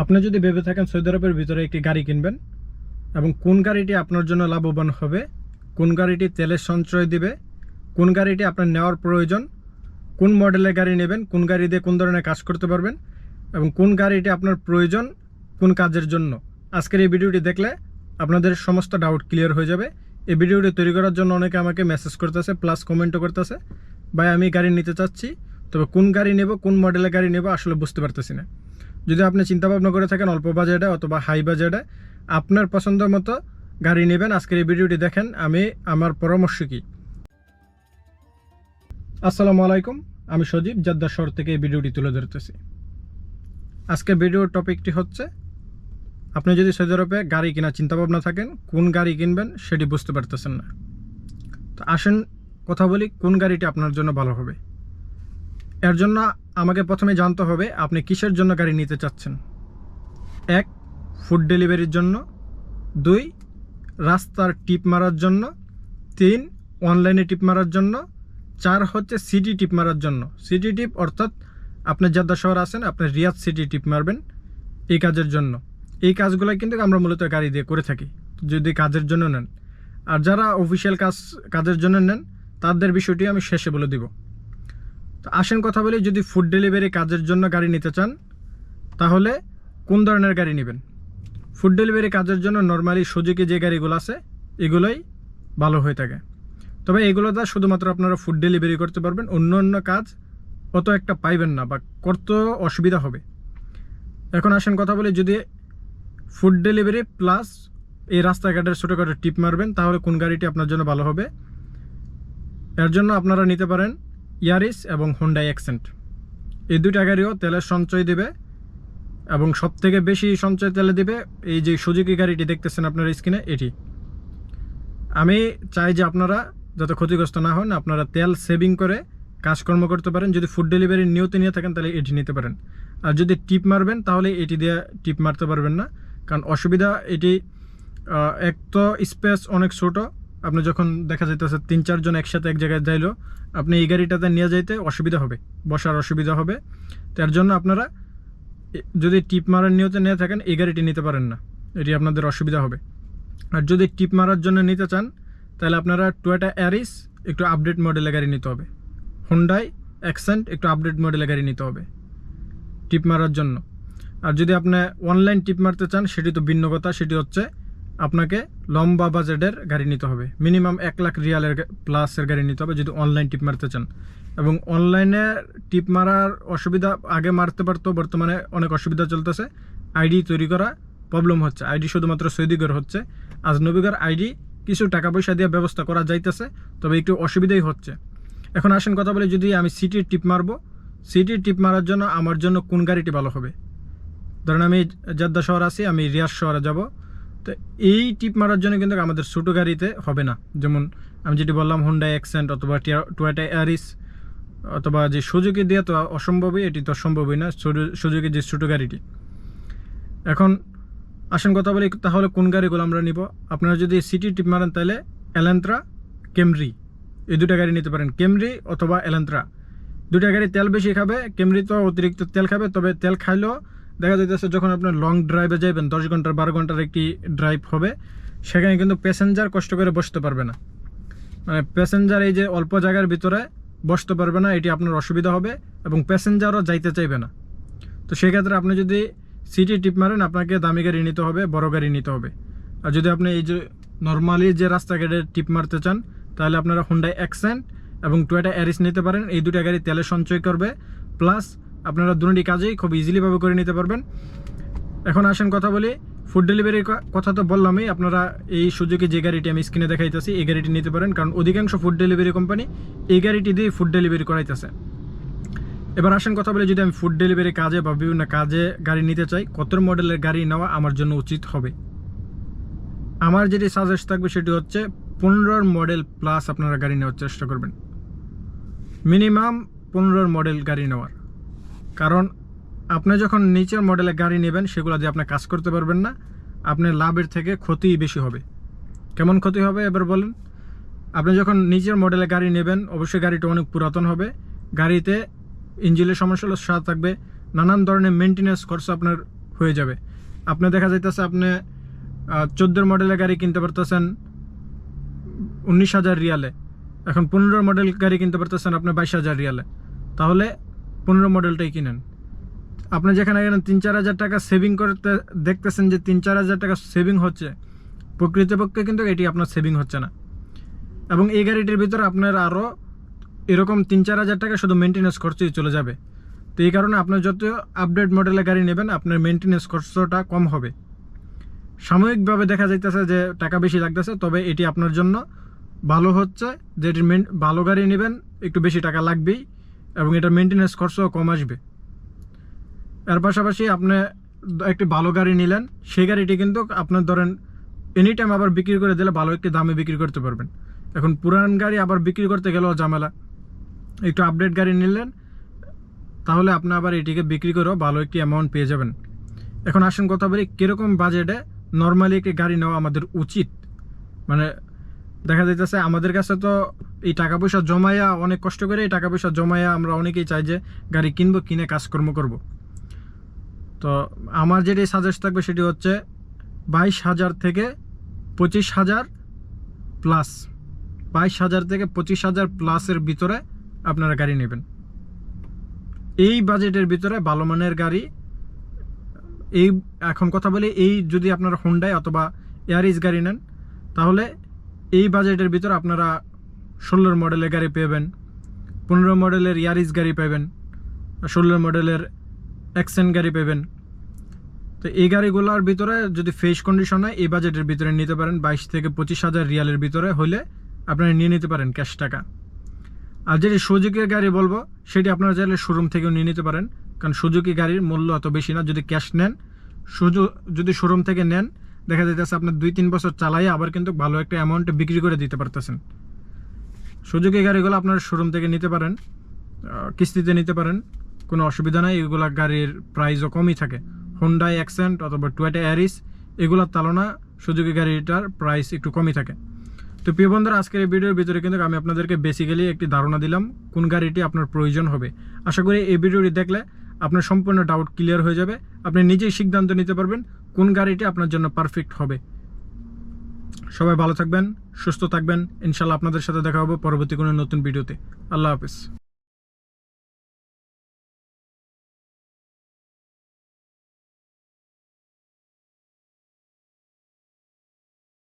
আপনি যদি ভেবে থাকেন সৌদি আরবের ভিতরে একটি গাড়ি কিনবেন এবং কোন গাড়িটি আপনার জন্য লাভবান হবে, কোন গাড়িটি তেলের সঞ্চয় দিবে, কোন গাড়িটি আপনার নেওয়ার প্রয়োজন, কোন মডেলের গাড়ি নেবেন, কোন গাড়ি দিয়ে কোন ধরনের কাজ করতে পারবেন এবং কোন গাড়িটি আপনার প্রয়োজন, কোন কাজের জন্য। আজকের এই ভিডিওটি দেখলে আপনাদের সমস্ত ডাউট ক্লিয়ার হয়ে যাবে। এই ভিডিওটি তৈরি করার জন্য অনেকে আমাকে মেসেজ করতেছে প্লাস কমেন্টও করতেছে। ভাই, আমি গাড়ি নিতে চাচ্ছি, তবে কোন গাড়ি নেব, কোন মডেলের গাড়ি নেব আসলে বুঝতে পারতেছি না। যদি আপনি চিন্তা ভাবনা করে থাকেন, অল্প বাজেটে অথবা হাই বাজেটে আপনার পছন্দ মতো গাড়ি নেবেন। আজকের এই ভিডিওটি দেখেন, আমি আমার পরামর্শ কি? আসসালামু আলাইকুম, আমি সজীব জাদ্দার শহর থেকে এই ভিডিওটি তুলে ধরতেছি। আজকের ভিডিওর টপিকটি হচ্ছে, আপনি যদি সৌদি আরবে গাড়ি কেনার চিন্তা ভাবনা থাকেন, কোন গাড়ি কিনবেন সেটি বুঝতে পারতেছেন না। তো আসেন, কথা বলি, কোন গাড়িটি আপনার জন্য ভালো হবে? এর জন্য আমাকে প্রথমে জানতে হবে আপনি কিসের জন্য গাড়ি নিতে চাচ্ছেন। এক ফুড ডেলিভারির জন্য। দুই, রাস্তার টিপ মারার জন্য। তিন অনলাইনে টিপ মারার জন্য। চার হচ্ছে সিটি টিপ মারার জন্য। সিটি টিপ অর্থাৎ আপনি জাদ্দা শহর আছেন, আপনি রিয়াদ সিটি টিপ মারবেন এই কাজের জন্য। এই কাজগুলো কিন্তু আমরা মূলত গাড়ি দিয়ে করে থাকি, যদি কাজের জন্য নেন। আর যারা অফিসিয়াল কাজ, কাজের জন্য নেন, তাদের বিষয়টি আমি শেষে বলে দিব। তো আসেন কথা বলি, যদি ফুড ডেলিভারি কাজের জন্য গাড়ি নিতে চান, তাহলে কোন ধরনের গাড়ি নেবেন? ফুড ডেলিভারি কাজের জন্য নর্মালি সুজুকি যে গাড়িগুলো আছে, এগুলোই ভালো হয়ে থাকে। তবে এগুলো দ্বারা শুধুমাত্র আপনারা ফুড ডেলিভারি করতে পারবেন, অন্য অন্য কাজ অত একটা পাইবেন না বা করতে অসুবিধা হবে। এখন আসেন কথা বলি, যদি ফুড ডেলিভারি প্লাস এই রাস্তাঘাটের ছোটোখাটো টিপ মারবেন, তাহলে কোন গাড়িটি আপনার জন্য ভালো হবে? এর জন্য আপনারা নিতে পারেন ইয়ারিস এবং হোন্ডাই অ্যাকসেন্ট এই দুইটা গাড়িও তেলের সঞ্চয় দেবে এবং সবথেকে বেশি সঞ্চয় তেলে দেবে এই যে সুজুকি গাড়িটি দেখতেছেন আপনার স্ক্রিনে, এটি। আমি চাই যে আপনারা যাতে ক্ষতিগ্রস্ত না হন, আপনারা তেল সেভিং করে কাজকর্ম করতে পারেন। যদি ফুড ডেলিভারি নিয়তে নিয়ে থাকেন, তাহলে এটি নিতে পারেন। আর যদি টিপ মারবেন, তাহলে এটি দিয়ে টিপ মারতে পারবেন না। কারণ অসুবিধা এটি এক তো স্পেস অনেক ছোট আপনি যখন দেখা যাইতেছে তিন চারজন একসাথে এক জায়গায় যাইলো, আপনি এই গাড়িটাতে নিয়ে যাইতে অসুবিধা হবে, বসার অসুবিধা হবে। তার জন্য আপনারা যদি টিপ মারার নিয়তে নিয়ে থাকেন, এই গাড়িটি নিতে পারেন না। এটি আপনাদের অসুবিধা হবে। আর যদি টিপ মারার জন্য নিতে চান, তাহলে আপনারা টুয়েটা অ্যারিস একটু আপডেট মডেলের গাড়ি নিতে হবে। হুন্ডাই অ্যাকসেন্ট একটু আপডেট মডেলের গাড়ি নিতে হবে, টিপ মারার জন্য। আর যদি আপনি অনলাইন টিপ মারতে চান, সেটি তো ভিন্ন কথা, সেটি হচ্ছে আপনাকে লম্বা বাজেটের গাড়ি নিতে হবে। মিনিমাম এক লাখ রিয়ালের প্লাসের গাড়ি নিতে হবে যদি অনলাইন টিপ মারতে চান। এবং অনলাইনে টিপ মারার অসুবিধা আগে মারতে পারতো, বর্তমানে অনেক অসুবিধা চলতেছে। আইডি তৈরি করা প্রবলেম হচ্ছে। আইডি শুধুমাত্র সৌদিগর হচ্ছে। আজ নবীগর আইডি কিছু টাকা পয়সা দিয়ে ব্যবস্থা করা যাইতেছে, তবে একটু অসুবিধাই হচ্ছে। এখন আসেন কথা বলে, যদি আমি সিটির টিপ মারবো সিটির টিপ মারার জন্য আমার জন্য কোন গাড়িটি ভালো হবে? ধরেন আমি জাদ্দা শহর আছি, আমি রিয়াজ শহরে যাব। তো এই টিপ মারার জন্য কিন্তু আমাদের ছোটো গাড়িতে হবে না। যেমন আমি যেটি বললাম হুন্ডা অ্যাক্সেন্ট অথবা টুয়েটা অ্যারিস অথবা যে সুযোগে দেওয়া তো অসম্ভবই, এটি তো সম্ভবই না সুযোগে যে ছোটো গাড়িটি। এখন আসেন কথা বলি, তাহলে কোন গাড়িগুলো আমরা নিব? আপনারা যদি সিটি টিপ মারেন তাহলে এলেন্ত্রা কেমরি এই দুটা গাড়ি নিতে পারেন কেমরি অথবা এলেন্ত্রা দুটা গাড়ি তেল বেশি খাবে কেমরি তো অতিরিক্ত তেল খাবে, তবে তেল খাইলেও দেখা যাইতেছে যখন আপনার লং ড্রাইভে যাবেন দশ ঘণ্টার বারো ঘণ্টার একটি ড্রাইভ হবে, সেখানে কিন্তু প্যাসেঞ্জার কষ্ট করে বসতে পারবে না। মানে প্যাসেঞ্জার এই যে অল্প জায়গার ভিতরে বসতে পারবে না, এটি আপনার অসুবিধা হবে এবং প্যাসেঞ্জারও যাইতে চাইবে না। তো সেক্ষেত্রে আপনি যদি সিটি টিপ মারেন, আপনাকে দামি গাড়ি নিতে হবে, বড় গাড়ি নিতে হবে। আর যদি আপনি এই যে নর্মালি যে রাস্তাঘাটে টিপ মারতে চান, তাহলে আপনারা হুন্ডাই অ্যাকসেন্ট এবং টুয়েটা অ্যারিস নিতে পারেন। এই দুটা গাড়ি তেলে সঞ্চয় করবে প্লাস আপনারা দুটি কাজেই খুব ইজিলিভাবে করে নিতে পারবেন। এখন আসেন কথা বলি ফুড ডেলিভারির কথা তো বললামই, আপনারা এই সুযোগে যে গাড়িটি আমি স্ক্রিনে দেখাইতেছি, এই গাড়িটি নিতে পারেন, কারণ অধিকাংশ ফুড ডেলিভারি কোম্পানি এই গাড়িটি দিয়ে ফুড ডেলিভারি করাইতেছে। এবার আসেন কথা বলে, যদি আমি ফুড ডেলিভারি কাজে বা বিভিন্ন কাজে গাড়ি নিতে চাই, কত মডেলের গাড়ি নেওয়া আমার জন্য উচিত হবে? আমার যেটি সাজেস্ট থাকবে সেটি হচ্ছে, পনেরোর মডেল প্লাস আপনারা গাড়ি নেওয়ার চেষ্টা করবেন। মিনিমাম পনেরোর মডেল গাড়ি নেওয়ার। কারণ আপনি যখন নিচের মডেলের গাড়ি নেবেন, সেগুলো দিয়ে আপনি কাজ করতে পারবেন না। আপনার লাভের থেকে ক্ষতি বেশি হবে। কেমন ক্ষতি হবে, এবার বলেন? আপনি যখন নিচের মডেলের গাড়ি নেবেন, অবশ্যই গাড়িটা অনেক পুরাতন হবে। গাড়িতে ইঞ্জিনের সমস্যা হলে থাকবে। নানান ধরনের মেনটেন্যান্স খরচ আপনার হয়ে যাবে। আপনি দেখা যাইতেছে আপনি চোদ্দোর মডেলের গাড়ি কিনতে পারতেছেন উনিশ হাজার রিয়ালে। এখন পনেরো মডেল গাড়ি কিনতে পারতেছেন আপনি বাইশ হাজার রিয়ালে। তাহলে পনেরো মডেলটাই কিনেন। আপনি যেখানে এখানে তিন চার হাজার টাকা সেভিং করতে দেখতেছেন যে তিন চার হাজার টাকা সেভিং হচ্ছে। প্রকৃতপক্ষে কিন্তু এটি আপনার সেভিং হচ্ছে না। এবং এই গাড়িটির ভিতরে আপনার আরও এরকম তিন চার হাজার টাকা শুধু মেনটেন্যান্স খরচই চলে যাবে। তো এই কারণে আপনার যত আপডেট মডেলের গাড়ি নেবেন, আপনার মেনটেন্যান্স খরচটা কম হবে। সাময়িকভাবে দেখা যাইতেছে যে টাকা বেশি লাগতেছে, তবে এটি আপনার জন্য ভালো হচ্ছে। যে এটির ভালো গাড়ি নেবেন, একটু বেশি টাকা লাগবেই। এবং এটা মেনটেন্যান্স খরচও কম আসবে। এর পাশাপাশি আপনি একটি ভালো গাড়ি নিলেন, সেই গাড়িটি কিন্তু আপনার ধরেন এনি টাইম আবার বিক্রি করে দিলে ভালো একটি দামে বিক্রি করতে পারবেন। এখন পুরান গাড়ি আবার বিক্রি করতে গেলেও ঝামেলা। একটু আপডেট গাড়ি নিলেন, তাহলে আপনি আবার এটিকে বিক্রি করেও ভালো একটি অ্যামাউন্ট পেয়ে যাবেন। এখন আসুন কথা বলি, কীরকম বাজেটে নর্মালি একটি গাড়ি নেওয়া আমাদের উচিত? মানে দেখা যাইতেছে আমাদের কাছে তো এই টাকা পয়সা জমাইয়া অনেক কষ্ট করে এই টাকা পয়সা জমাইয়া আমরা অনেকেই চাই যে গাড়ি কিনবো, কিনে কাজকর্ম করব। তো আমার যেটি সাজেস্ট থাকবে সেটি হচ্ছে বাইশ হাজার থেকে পঁচিশ হাজার প্লাস বাইশ হাজার থেকে পঁচিশ হাজার প্লাসের ভিতরে আপনারা গাড়ি নেবেন। এই বাজেটের ভিতরে ভালো মানের গাড়ি, এই এখন কথা বলি, এই যদি আপনারা হোন্ডাই অথবা এয়ারিস গাড়ি নেন, তাহলে এই বাজেটের ভিতরে আপনারা ষোলোর মডেলের গাড়ি পেবেন পনেরো মডেলের ইয়ারিস গাড়ি পাবেন ষোলোর মডেলের অ্যাকসেন্ট গাড়ি পাবেন তো এই গাড়িগুলোর ভিতরে যদি ফ্রেশ কন্ডিশন হয়, এই বাজেটের ভিতরে নিতে পারেন বাইশ থেকে পঁচিশ হাজার রিয়ালের ভিতরে হলে আপনারা নিয়ে নিতে পারেন ক্যাশ টাকা। আর যেটি সুজুকির গাড়ি বলব, সেটি আপনারা চাইলে শোরুম থেকেও নিয়ে নিতে পারেন, কারণ সুজুকি গাড়ির মূল্য অত বেশি না, যদি ক্যাশ নেন। সুজু, যদি শোরুম থেকে নেন, দেখা যাইতেছে আপনার দুই তিন বছর চালাই আবার কিন্তু ভালো একটা অ্যামাউন্টে বিক্রি করে দিতে পারতেছেন। সুজুকি গাড়িগুলো আপনার শোরুম থেকে নিতে পারেন কিস্তিতে নিতে পারেন, কোনো অসুবিধা নাই। এগুলা গাড়ির প্রাইসও কমই থাকে। হোন্ডাই অ্যাকসেন্ট অথবা টুয়েটা অ্যারিস এগুলোর তুলনা সুজুকি গাড়িটার প্রাইস একটু কমই থাকে। তো প্রিয় বন্ধুরা, আজকের এই ভিডিওর ভিতরে কিন্তু আমি আপনাদেরকে বেসিক্যালি একটি ধারণা দিলাম, কোন গাড়িটি আপনার প্রয়োজন হবে। আশা করি এই ভিডিওটি দেখলে আপনার সম্পূর্ণ ডাউট ক্লিয়ার হয়ে যাবে। আপনি নিজেই সিদ্ধান্ত নিতে পারবেন কোন গাড়িটি আপনার জন্য পারফেক্ট হবে। সবাই ভালো থাকবেন, সুস্থ থাকবেন। ইনশাল্লাহ আপনাদের সাথে দেখা হবে পরবর্তী কোনো নতুন ভিডিওতে। আল্লাহ হাফিজ।